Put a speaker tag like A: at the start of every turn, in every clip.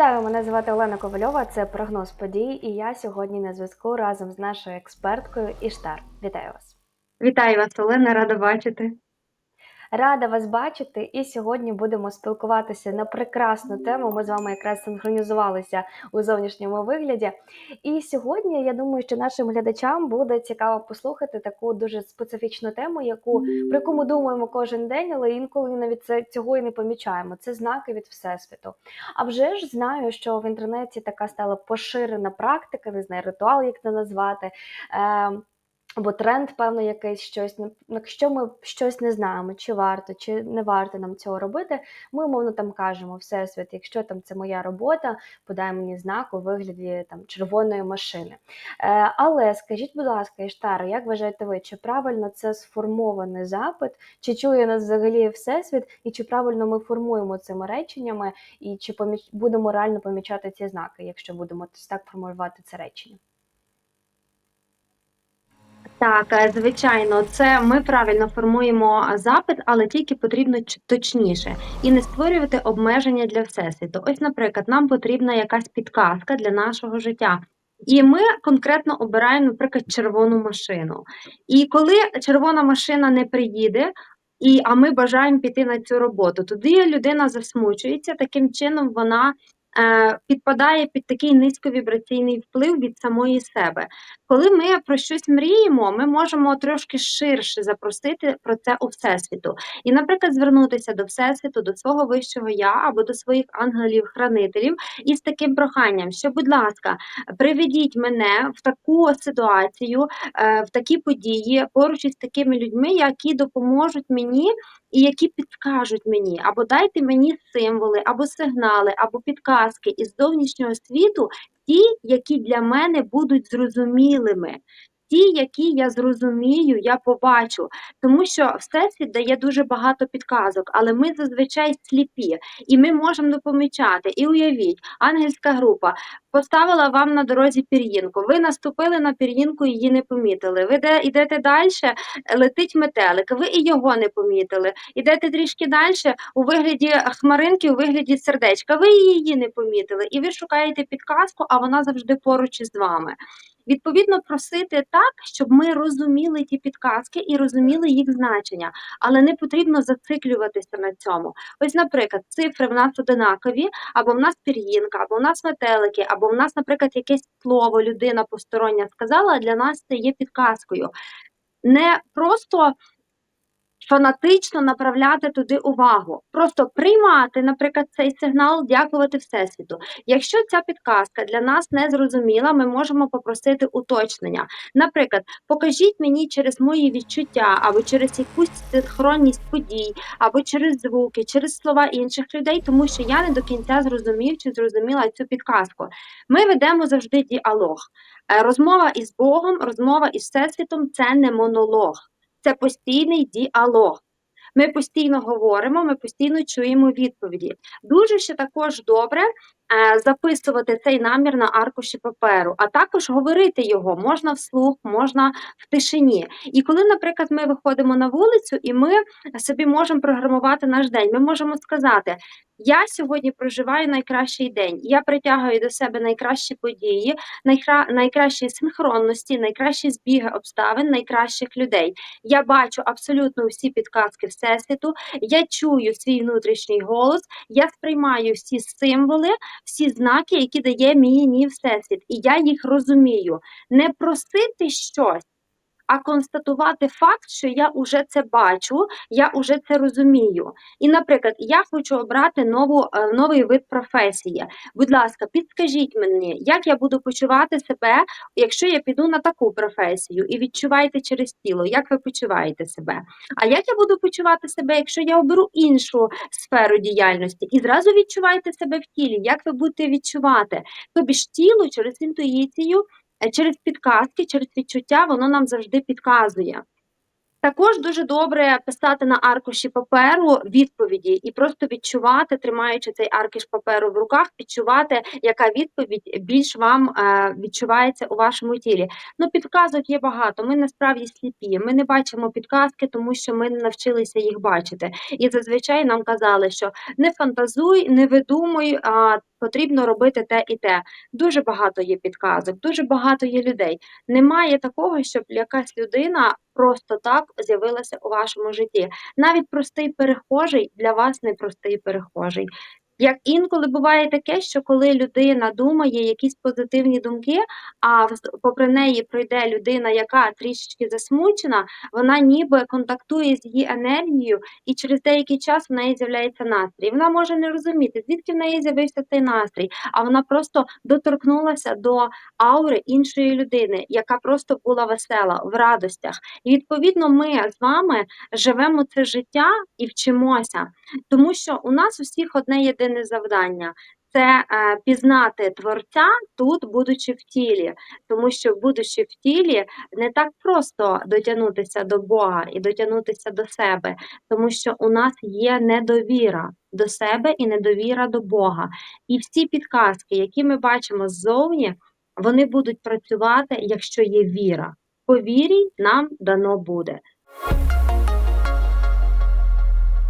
A: Вітаю, мене звати Олена Ковальова. Це прогноз подій, і я сьогодні на зв'язку разом з нашою експерткою Іштар. Вітаю вас.
B: Вітаю вас, Олена, рада бачити.
A: Рада вас бачити, і сьогодні будемо спілкуватися на прекрасну тему. Ми з вами якраз синхронізувалися у зовнішньому вигляді. І сьогодні я думаю, що нашим глядачам буде цікаво послухати таку дуже специфічну тему, яку про яку ми думаємо кожен день, але інколи навіть це цього і не помічаємо. Це знаки від всесвіту. А вже ж знаю, що в інтернеті така стала поширена практика, не знаю, ритуал, як це назвати. Е, або тренд, певно, якийсь щось. Ну, Якщо ми щось не знаємо, чи варто, чи не варто нам цього робити, ми умовно там кажемо Всесвіт, якщо там це моя робота, подай мені знак у вигляді там червоної машини. Е, але скажіть, будь ласка, Іштаро, як вважаєте ви, чи правильно це сформований запит, чи чує нас взагалі Всесвіт, і чи правильно ми формуємо цими реченнями, і чи поміч... будемо реально помічати ці знаки, якщо будемо так формулювати це речення?
B: Так, е, звичайно, це ми правильно формуємо запит, але тільки потрібно точніше і не створювати обмеження для всесвіту. Ось, наприклад, нам потрібна якась підказка для нашого життя. І ми конкретно обираємо, наприклад, червону машину. І коли червона машина не приїде, і, а ми бажаємо піти на цю роботу, тоді людина засмучується, таким чином вона підпадає під такий низьковібраційний вплив від самої себе. Коли ми про щось мріємо, ми можемо трошки ширше запросити про це у Всесвіту. І, наприклад, звернутися до Всесвіту, до свого вищого я або до своїх ангелів-хранителів із таким проханням, що, будь ласка, приведіть мене в таку ситуацію, е, в такі події поруч із такими людьми, які допоможуть мені і які підкажуть мені, або дайте мені символи, або сигнали, або підказки із зовнішнього світу, ті, які для мене будуть зрозумілими. Ті, які я зрозумію, я побачу, тому що всесвіт дає дуже багато підказок, але ми зазвичай сліпі, і ми можемо не помічати. І уявіть, ангельська група поставила вам на дорозі пір'їнку. Ви наступили на пір'їнку, її не помітили. Ви де йдете далі, летить метелик. Ви і його не помітили. Ідете трішки далі у вигляді хмаринки, у вигляді сердечка. Ви її не помітили, і ви шукаєте підказку, а вона завжди поруч із вами. Відповідно, просити так, щоб ми розуміли ті підказки і розуміли їх значення, але не потрібно зациклюватися на цьому. Ось, наприклад, цифри в нас одинакові, або в нас пір'їнка, або в нас метелики, або в нас, наприклад, якесь слово людина постороння сказала, для нас це є підказкою. Не просто фанатично направляти туди увагу, просто приймати, наприклад, цей сигнал, дякувати Всесвіту. Якщо ця підказка для нас не зрозуміла, ми можемо попросити уточнення. Наприклад, покажіть мені через мої відчуття, або через якусь синхронність подій, або через звуки, через слова інших людей, тому що я не до кінця зрозумів чи зрозуміла цю підказку. Ми ведемо завжди діалог. Е, Розмова із Богом, розмова із Всесвітом це не монолог це постійний діалог. Ми постійно говоримо, ми постійно чуємо відповіді. Дуже ще також добре записувати цей намір на аркуші паперу, а також говорити його можна вслух, можна в тишині. І коли, наприклад, ми виходимо на вулицю і ми собі можемо програмувати наш день, ми можемо сказати: я сьогодні проживаю найкращий день, я притягую до себе найкращі події, найкра... найкращі синхронності, найкращі збіги обставин, найкращих людей. Я бачу абсолютно всі підказки Всесвіту, я чую свій внутрішній голос, я сприймаю всі символи, всі знаки, які дає мені Всесвіт, і я їх розумію. Не просити щось. А констатувати факт, що я вже це бачу, я вже це розумію. І, наприклад, я хочу обрати нову, е, новий вид професії. Будь ласка, підскажіть мені, як я буду почувати себе, якщо я піду на таку професію, і відчувайте через тіло, як ви почуваєте себе. А як я буду почувати себе, якщо я оберу іншу сферу діяльності, і зразу відчуваєте себе в тілі, як ви будете відчувати? Тобі ж тіло через інтуїцію. Е, через підказки, через відчуття воно нам завжди підказує. Також дуже добре писати на аркуші паперу відповіді і просто відчувати, тримаючи цей аркуш паперу в руках, відчувати, яка відповідь більш вам е, відчувається у вашому тілі. Ну, підказок є багато. Ми насправді сліпі. Ми не бачимо підказки, тому що ми не навчилися їх бачити. І зазвичай нам казали, що не фантазуй, не видумуй, а потрібно робити те і те. Дуже багато є підказок, дуже багато є людей. Немає такого, щоб якась людина просто так з'явилася у вашому житті. Навіть простий перехожий для вас не простий перехожий. Як інколи буває таке, що коли людина думає якісь позитивні думки, а попри неї пройде людина, яка трішечки засмучена, вона ніби контактує з її енергією, і через деякий час в неї з'являється настрій. Вона може не розуміти, звідки в неї з'явився цей настрій, а вона просто доторкнулася до аури іншої людини, яка просто була весела в радостях. І відповідно, ми з вами живемо це життя і вчимося, тому що у нас усіх одне єдине завдання. Це е, пізнати творця тут, будучи в тілі, тому що, будучи в тілі, не так просто дотягнутися до Бога і дотягнутися до себе, тому що у нас є недовіра до себе і недовіра до Бога. І всі підказки, які ми бачимо ззовні, вони будуть працювати, якщо є віра. По вірі нам дано буде.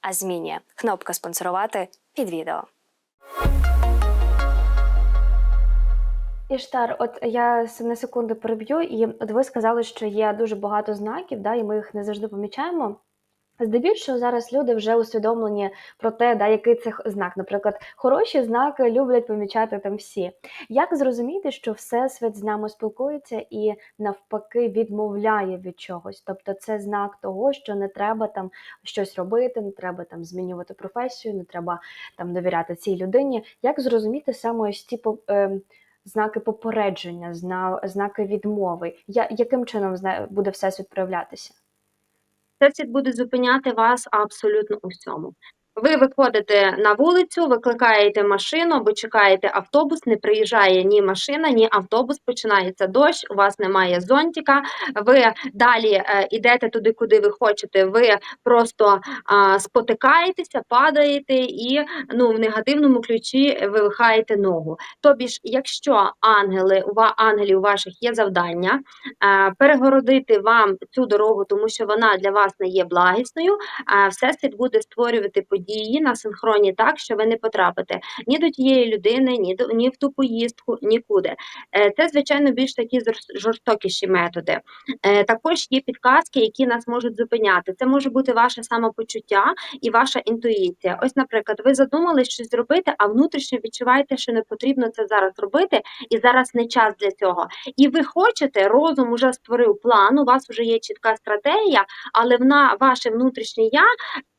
A: а змінює. Кнопка спонсорувати під відео. Іштар, от я на секунду переб'ю, і от ви сказали, що є дуже багато знаків, да, і ми їх не завжди помічаємо. Здебільшого зараз люди вже усвідомлені про те, да, який це знак. Наприклад, хороші знаки люблять помічати там всі. Як зрозуміти, що Всесвіт з нами спілкується і навпаки відмовляє від чогось? Тобто це знак того, що не треба там щось робити, не треба там змінювати професію, не треба там довіряти цій людині. Як зрозуміти саме ось ці по- ем, знаки попередження, зна- знаки відмови? Я, яким чином буде Всесвіт проявлятися?
B: Всесвіт буде зупиняти вас абсолютно у всьому. Ви виходите на вулицю, викликаєте машину або чекаєте автобус, не приїжджає ні машина, ні автобус, починається дощ, у вас немає зонтика, ви далі е, йдете туди, куди ви хочете, ви просто а, спотикаєтеся, падаєте і ну, в негативному ключі вивихаєте ногу. Тобі ж, якщо ангели, у ангелів ваших є завдання е, перегородити вам цю дорогу, тому що вона для вас не є благісною, а Всесвіт буде створювати події на синхроні так, що ви не потрапите ні до тієї людини, ні до ні в ту поїздку, нікуди. Е, Це, звичайно, більш такі жорстокіші методи. Е, Також є підказки, які нас можуть зупиняти. Це може бути ваше самопочуття і ваша інтуїція. Ось, наприклад, ви задумали щось зробити, а внутрішньо відчуваєте, що не потрібно це зараз робити, і зараз не час для цього. І ви хочете, розум уже створив план, у вас вже є чітка стратегія, але вона, ваше внутрішнє я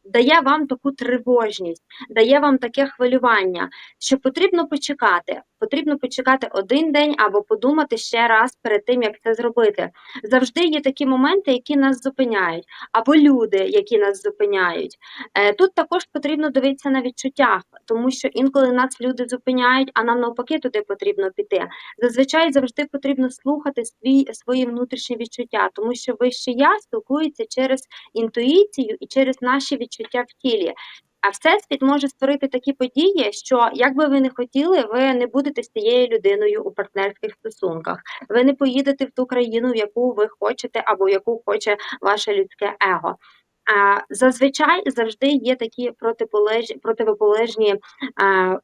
B: дає вам таку тривожність, дає вам таке хвилювання, що потрібно почекати. Потрібно почекати один день або подумати ще раз перед тим, як це зробити. Завжди є такі моменти, які нас зупиняють, або люди, які нас зупиняють. Е, Тут також потрібно дивитися на відчуттях, тому що інколи нас люди зупиняють, а нам навпаки туди потрібно піти. Зазвичай завжди потрібно слухати свій, свої внутрішні відчуття, тому що вище я спілкується через інтуїцію і через наші відчуття в тілі. А всесвіт може створити такі події, що як би ви не хотіли, ви не будете з цією людиною у партнерських стосунках. Ви не поїдете в ту країну, в яку ви хочете, або в яку хоче ваше людське его. Зазвичай завжди є такі протиполежні, противополежні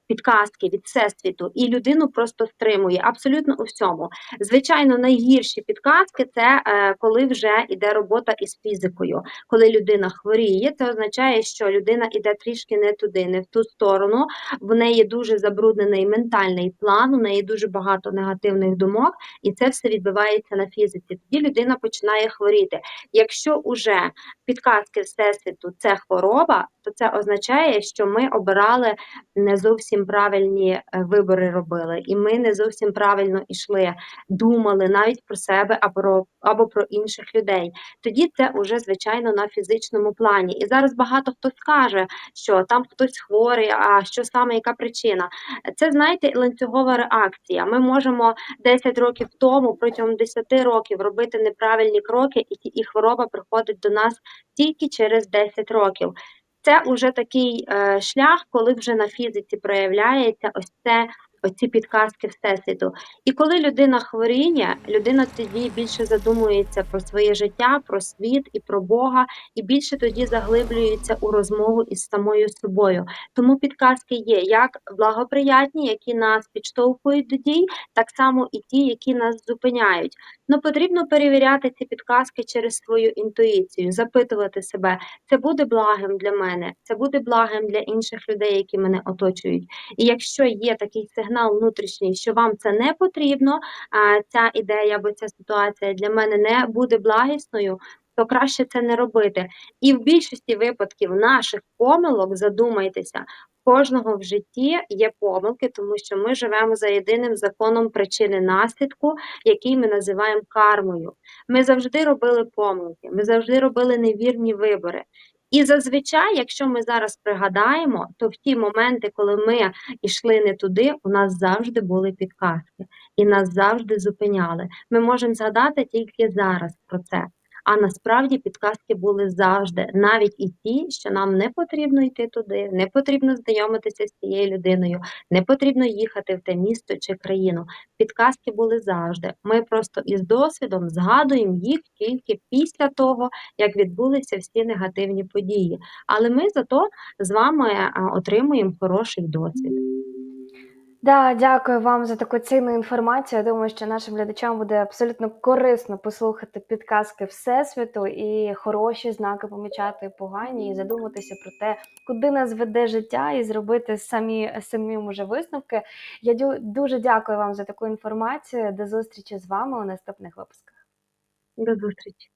B: підказки від всесвіту, і людину просто стримує абсолютно у всьому. Звичайно, найгірші підказки це е, коли вже йде робота із фізикою. Коли людина хворіє, це означає, що людина йде трішки не туди, не в ту сторону. В неї дуже забруднений ментальний план, у неї дуже багато негативних думок, і це все відбувається на фізиці. Тоді людина починає хворіти. Якщо уже підказки підказки Всесвіту це хвороба, то це означає, що ми обирали не зовсім правильні е, вибори робили, і ми не зовсім правильно йшли, думали навіть про себе або або про інших людей. Тоді це уже звичайно на фізичному плані. І зараз багато хто скаже, що там хтось хворий, а що саме, яка причина. Це знаєте, ланцюгова реакція. Ми можемо 10 років тому, протягом 10 років, робити неправильні кроки, і, і хвороба приходить до нас тільки через 10 років. Це вже такий е, шлях, коли вже на фізиці проявляється ось це. Оці підказки всесвіту. І коли людина хворіє, людина тоді більше задумується про своє життя, про світ і про Бога, і більше тоді заглиблюється у розмову із самою собою. Тому підказки є як благоприятні, які нас підштовхують до дій, так само і ті, які нас зупиняють. Ну потрібно перевіряти ці підказки через свою інтуїцію, запитувати себе, це буде благим для мене, це буде благим для інших людей, які мене оточують. І якщо є такий сигнал внутрішній, що вам це не потрібно, а ця ідея або ця ситуація для мене не буде благісною, то краще це не робити. І в більшості випадків наших помилок, задумайтеся, кожного в житті є помилки, тому що ми живемо за єдиним законом причини наслідку, який ми називаємо кармою. Ми завжди робили помилки, ми завжди робили невірні вибори. І зазвичай, якщо ми зараз пригадаємо, то в ті моменти, коли ми йшли не туди, у нас завжди були підказки, і нас завжди зупиняли. Ми можемо згадати тільки зараз про це. А насправді підказки були завжди, навіть і ті, що нам не потрібно йти туди, не потрібно знайомитися з цією людиною, не потрібно їхати в те місто чи країну. Підказки були завжди. Ми просто із досвідом згадуємо їх тільки після того, як відбулися всі негативні події. Але ми зато з вами отримуємо хороший досвід.
A: Да, дякую вам за таку цінну інформацію. Я думаю, що нашим глядачам буде абсолютно корисно послухати підказки Всесвіту і хороші знаки помічати, погані, і задуматися про те, куди нас веде життя, і зробити самі самим уже висновки. Я дуже дякую вам за таку інформацію. До зустрічі з вами у наступних випусках.
B: До зустрічі!